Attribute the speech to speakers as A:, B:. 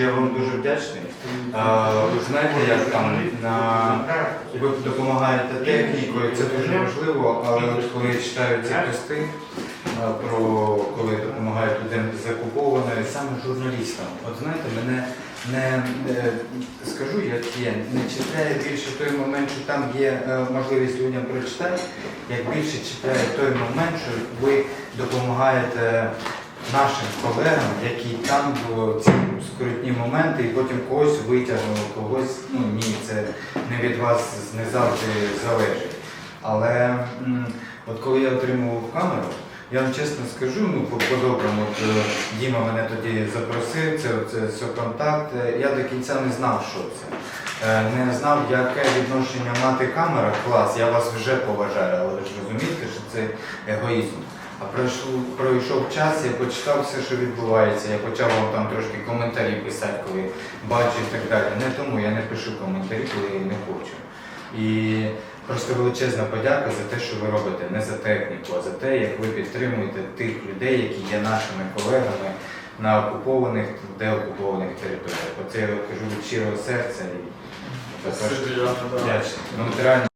A: Я вам дуже вдячний. Ви знаєте, як там на ви допомагаєте технікою, це дуже важливо, але коли читаю ці пости про коли допомагають людям з окупованою, саме журналістам, от знаєте, мене не скажу, як є, не чіпляє більше той момент, що там є е, можливість людям прочитати, як більше чіпляє той момент, що ви допомагаєте нашим колегам, які там в ці скрутні моменти, і потім когось витягнули, когось, ну ні, це не від вас не завжди залежить. Але от коли я отримував камеру, я вам чесно скажу, ну по- по-доброму, от, е, Діма мене тоді запросив, це, це все контакт. е, Я до кінця не знав, що це. Е, Не знав, яке відношення мати камера, клас, я вас вже поважаю, але ж розумієте, що це егоїзм. А пройшов, пройшов час, я почитав все, що відбувається. Я почав вам там трошки коментарі писати, коли бачу і так далі. Не тому я не пишу коментарі, коли не хочу. І просто величезна подяка за те, що ви робите, не за техніку, а за те, як ви підтримуєте тих людей, які є нашими колегами на окупованих, деокупованих територіях. Оце я кажу від щирого серця і
B: Спасибі, Іване, да.
A: вдячний. Ну,